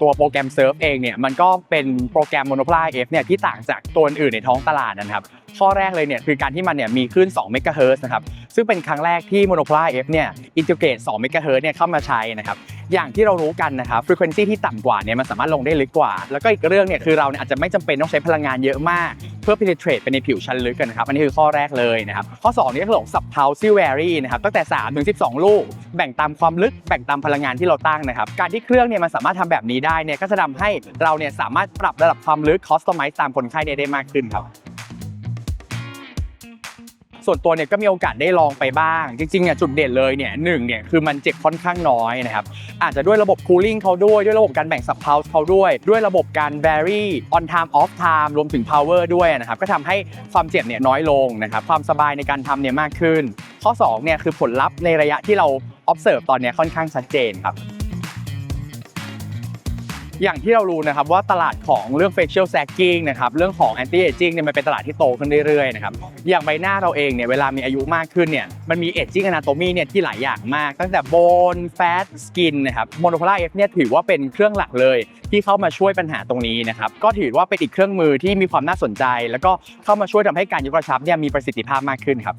ตัวโปรแกรมเซิร์ฟเองเนี่ยมันก็เป็นโปรแกรมโมโนพลาเอฟเนี่ยที่ต่างจากตัวอื่นในท้องตลาดนะครับข้อแรกเลยเนี่ยคือการที่มันเนี่ยมีคลื่น2 MHz นะครับซึ่งเป็นครั้งแรกที่ Monopoly F เนี่ยอินทิเกรต2 MHz เฮิร์เนี่ยเข้ามาใช้นะครับอย่างที่เรารู้กันนะครับ frequency ที่ต่ำกว่าเนี่ยมันสามารถลงได้ลึกกว่า แล้วก็อีกเรื่องเนี่ยคือเราเนี่ยอาจจะไม่จำเป็นต้องใช้พลังงานเยอะมากเพื่อ penetrate ไปในผิวชั้นลึกกันนะครับ อันนี้คือข้อแรกเลยนะครับ ข้อ 2 นี่ก็คือของ subpulse vary นะครับ ตั้งแต่ 3 ถึง 12 ลูก แบ่งตามความลึก แบ่งตามพลังงานที่เราตั้งนะครับ การที่เครื่องเนี่ยมันสามารถทำแบบนี้ได้เนี่ย ก็จะทำให้เราเนี่ยสามารถปรับระดับความลึก customize ตามคนไข้ได้มากขึ้นครับ ส่วนตัวเนี่ยก็มีโอกาสได้ลองไปบ้าง จริงๆเนี่ยจุดเด่นเลยเนี่ยหนึ่งเนี่ยคือมันเจ็บค่อนข้างน้อยนะครับอาจจะด้วยระบบ cooling เขาด้วยด้วยระบบการแบ่ง sub pulse เขาด้วย ด้วยระบบการ vary on time off time รวมถึง power ด้วยนะครับก็ทำให้ความเจ็บเนี่ยน้อยลงนะครับความสบายในการทำเนี่ยมากขึ้น ข้อ2เนี่ยคือผลลัพธ์ในระยะที่เรา observe ตอนเนี้ยค่อนข้างชัดเจนครับ อย่างที่เรารู้นะครับว่าตลาดของเรื่อง facial sagging นะครับเรื่องของ anti aging เนี่ยมันเป็นตลาดที่โตขึ้นเรื่อยๆนะครับอย่างใบหน้าเราเองเนี่ยเวลามีอายุมากขึ้นเนี่ยมันมี aging anatomy เนี่ยที่หลายอย่างมาก ตั้งแต่ bone fat skin นะครับ monopolar F เนี่ยถือว่าเป็นเครื่องหลักเลย ที่เข้ามาช่วยปัญหาตรงนี้นะครับก็ถือว่าเป็นอีกเครื่องมือที่มีความน่าสนใจ แล้วก็เข้ามาช่วยทำให้การยกกระชับเนี่ยมีประสิทธิภาพมากขึ้นครับ